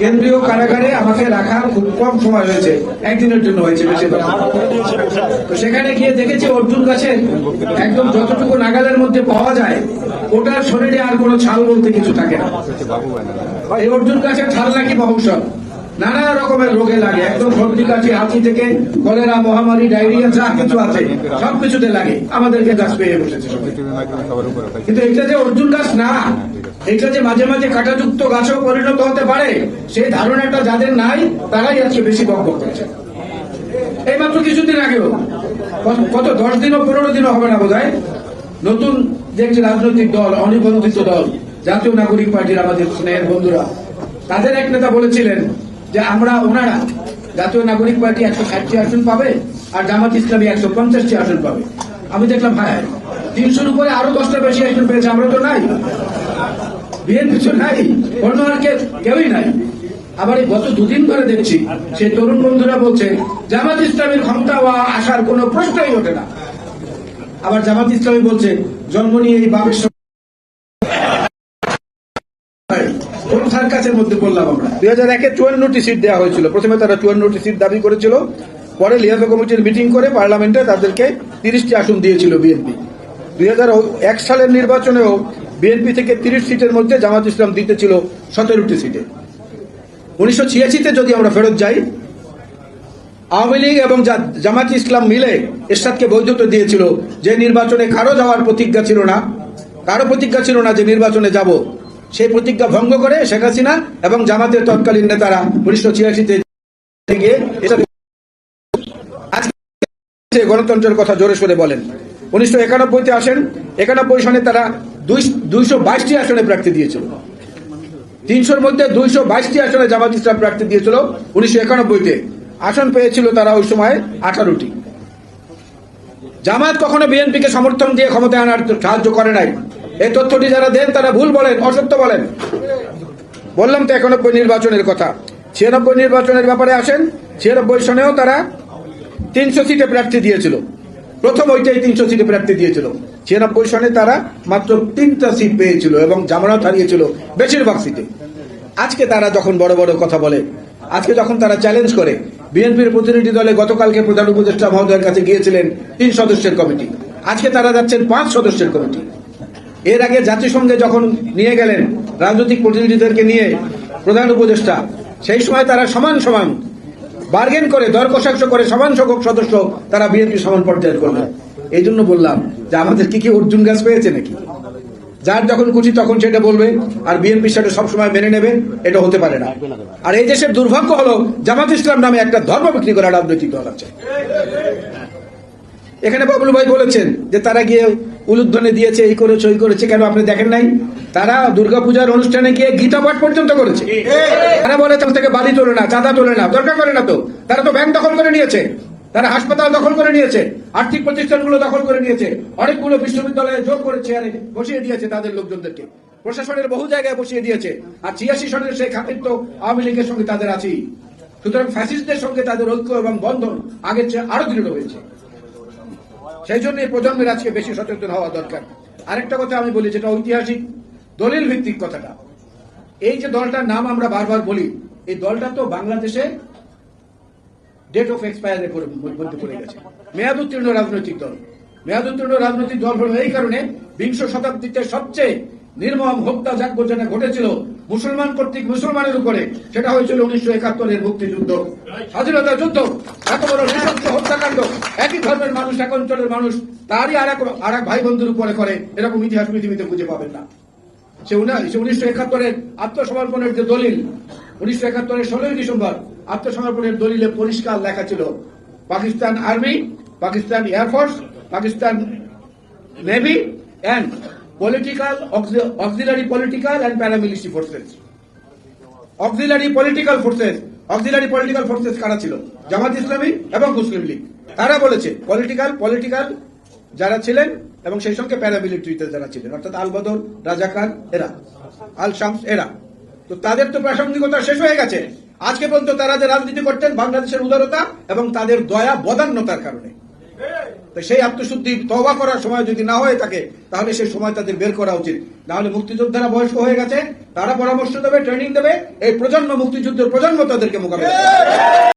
কেন্দ্রীয় কারাগারে আমাকে রাখা খুব কম সময় হয়েছে, একদিনের জন্য হয়েছে বেশি সেখানে গিয়ে দেখেছি অর্জুন গাছের একদম যতটুকু নাগালের মধ্যে পাওয়া যায়, ওটার শরীরে আর কোনো ছাল বলতে কিছু থাকে না। এই অর্জুন গাছের ছাল নাকি মহৌষধ? নানা রকমের রোগে লাগে। একদম সর্দি, কাশি, হাঁচি থেকে কলেরা, মহামারী, ডায়রিয়া, যা কিছু আছে সবকিছুতে লাগে। আমাদেরকে গাছ পেয়ে বসেছে কিন্তু এটা যে অর্জুন গাছ না, এটা যে মাঝে মাঝে কাঁটাযুক্ত গাছেও পরিণত হতে পারে, সেই ধারণাটা যাদের নাই, তারাই আজকে বেশি বকবক করছে। এই মাত্র কিছুদিন আগেও, কত দশ দিনও, পনেরো দিনও হবে না বোধ নতুন যে একটি রাজনৈতিক দল, অনিবন্ধিত দল, জাতীয় নাগরিক পার্টির আমাদের স্নেহের বন্ধুরা, তাদের এক নেতা বলেছিলেন যে আমরা ওনারা জাতীয় নাগরিক পার্টি একশো ষাটটি আসন পাবে আর জামাত ইসলামী একশো পঞ্চাশটি আসন পাবে। আমি দেখলাম হ্যাঁ তিনশোর উপরে আরও দশটা বেশি আসন পেয়েছে, আমরা তো নাই। বিএনপি তো নাই, অন্য আর কেউই নাই। আবার এই গত দুদিন ধরে দেখছি, সেই তরুণ বন্ধুরা বলছে, জামাত ইসলামের ক্ষমতা হওয়া আসার কোনো প্রশ্নই ওঠে না। আবার জামাত ইসলামী বলছে, জন্ম নিয়ে এই বাপের কোন সার্কাসের মধ্যে বললাম আমরা। দুই হাজার একে চুয়ান্নটি সিট দেওয়া হয়েছিল। প্রথমে তারা চুয়ান্নটি সিট দাবি করেছিল, পরে কমিটির মিটিং করে পার্লামেন্টে তাদেরকে তিরিশটি আসন দিয়েছিল বিএনপি। দুই এক সালের নির্বাচনেও বিএনপি থেকে তিরিশ সিটের মধ্যে জামাত ইসলাম দিতেছিল সতেরোটি সিটে। উনিশশো ছিয়াশিতে যদি আমরা ফেরত যাই, আওয়ামী লীগ এবং জামাত ইসলাম মিলে এরশাদকে বৈধতা দিয়েছিল যে নির্বাচনে কারও যাওয়ার প্রতিজ্ঞা ছিল না, কারও প্রতিজ্ঞা ছিল না যে নির্বাচনে যাব। সেই প্রতিজ্ঞা ভঙ্গ করে শেখ হাসিনা এবং জামাতের তৎকালীন নেতারা উনিশশো ছিয়াশিতে গণতন্ত্রের কথা জোরে সোরে বলেন। উনিশশো একানব্বইতে আসেন, একানব্বই সনে তারা দুইশো বাইশটি আসনে প্রার্থী দিয়েছিল। তিনশোর মধ্যে দুইশো বাইশটি আসনে জামাত ইসলাম প্রার্থী দিয়েছিল উনিশশো একানব্বইতে। আসন পেয়েছিল তারা ওই সময় আঠারোটি। জামাত কখনো বিএনপিকে সমর্থন দিয়ে ক্ষমতায় আনার সাহায্য করে নাই। এই তথ্যটি যারা দেন তারা ভুল বলেন, অসত্য বলেন। বললাম তো একানব্বই নির্বাচনের কথা। ছিয়ানব্বই নির্বাচনের ব্যাপারে আসেন, ছিয়ানব্বই সনেও তারা তিনশো সিটে প্রার্থী দিয়েছিল। প্রথম ওইটাই তিনশো সিটে প্রার্থী দিয়েছিল। ছিয়ানব্বই সনে তারা মাত্র তিনটা সিট পেয়েছিল এবং জামানত হারিয়েছিল বেশিরভাগ সিটে। আজকে তারা যখন বড় বড় কথা বলে, আজকে যখন তারা চ্যালেঞ্জ করে, বিএনপির প্রতিনিধি দলে গতকালকে প্রধান উপদেষ্টা মহোদয়ের কাছে গিয়েছিলেন তিন সদস্যের কমিটি। আজকে তারা যাচ্ছেন পাঁচ সদস্যের কমিটি। এর আগে জাতিসংঘে যখন নিয়ে গেলেন রাজনৈতিক প্রতিনিধিদেরকে নিয়ে প্রধান উপদেষ্টা, সেই সময় তারা সমান সমান বার্গেন করে, দর কষাকষ করে, সমান সংখ্যক সদস্য তারা বিএনপি সমান পর্যায়ে করলেন এই জন্য বললাম যে আমাদের কি কি অর্জুন গাছ পেয়েছে নাকি? যার যখন খুশি তখন সেটা বলবে, আর বিএনপি সাথে সবসময় মেনে নেবে, এটা হতে পারে না। আর এই দেশের দুর্ভাগ্য হলো জামাত ইসলাম নামে একটা ধর্ম বিক্রি করা রাজনৈতিক দল আছে। এখানে বাবলু ভাই বলেছেন যে তারা গিয়ে উলুধ্বনি দিয়েছে, এই করেছে, ওই করেছে, কেন আপনি দেখেন নাই? তারা দুর্গাপূজার অনুষ্ঠানে গিয়ে গীতা পাঠ পর্যন্ত করেছে। তারা বলে, তার থেকে বাড়ি তোলে না, চাঁদা তোলে না, দরকার করে না তো। তারা তো ব্যাংক দখল করে নিয়েছে, তারা হাসপাতাল দখল করে নিয়েছে, আর্থিক প্রতিষ্ঠানগুলো দখল করে নিয়েছে, অনেকগুলো বিশ্ববিদ্যালয়ে যোগ করে চেয়ারে বসিয়ে দিয়েছে তাদের লোকজনদেরকে। প্রশাসনের বহু জায়গায় বসিয়ে দিয়েছে, আর ছিয়াশি সনের সেই খাতির তো আওয়ামী লীগের সঙ্গে তাদের আছেই। সুতরাং ফ্যাসিস্টদের সঙ্গে তাদের ঐক্য এবং বন্ধন আগের চেয়ে আরও দৃঢ় হয়েছে। সেই জন্য এই প্রজন্মের আজকে বেশি সচেতন হওয়া দরকার। আরেকটা কথা আমি বলি, যেটা ঐতিহাসিক দলিল ভিত্তিক কথাটা। এই যে দলটার নাম আমরা বারবার বলি, এই দলটা তো বাংলাদেশে ডেট অফ এক্সপায়ারের মধ্যে পড়ে গেছে। মেয়াদ উত্তীর্ণ রাজনৈতিক দল। মেয়াদ উত্তীর্ণ রাজনৈতিক দল হল এই কারণে বিংশ শতাব্দীতে সবচেয়ে নির্মম হত্যা যাক যেটা ঘটেছিল মুসলমান কর্তৃক মুসলমানের উপরে, সেটা হয়েছিল উনিশশো একাত্তরের মুক্তিযুদ্ধ। স্বাধীনতা যুদ্ধ, এত বড় নৃশংস হত্যাকাণ্ড। একই ধর্মের মানুষ, এক অঞ্চলের মানুষ, তারই আর এক আর এক ভাই বন্ধুর উপরে করে। এরকম ইতিহাস পৃথিবীতে খুঁজে পাবেন না। সে উনিশশো একাত্তরের আত্মসমর্পণের যে দলিল, উনিশশো একাত্তরের ষোলোই ডিসেম্বর আত্মসমর্পণের দলিলে পরিষ্কার লেখা ছিল, Pakistan army, Pakistan air force Pakistan navy and political auxiliary political and paramilitary forces auxiliary political forces auxiliary political forces কারা ছিল? জামাত ইসলামী এবং মুসলিম লীগ। তারা বলেছে পলিটিক্যাল পলিটিক্যাল যারা ছিলেন এবং সেই সঙ্গে প্যারামিলিটারিতে যারা ছিলেন, অর্থাৎ আল বদর রাজা খান এরা আল শামস এরা। তো তাদের তো প্রাসঙ্গিকতা শেষ হয়ে গেছে। আজকে পর্যন্ত তারা যে রাজনীতি করতেন বাংলাদেশের উদারতা এবং তাদের দয়া বদান্যতার কারণে। সেই আত্মশুদ্ধি তবা করার সময় যদি না হয়ে থাকে, তাহলে সেই সময় তাদের বের করা উচিত নাহলে মুক্তিযোদ্ধারা বয়স্ক হয়ে গেছে, তারা পরামর্শ দেবে ট্রেনিং দেবে, এই প্রজন্ম মুক্তিযুদ্ধের প্রজন্ম তাদেরকে মোকাবেলা।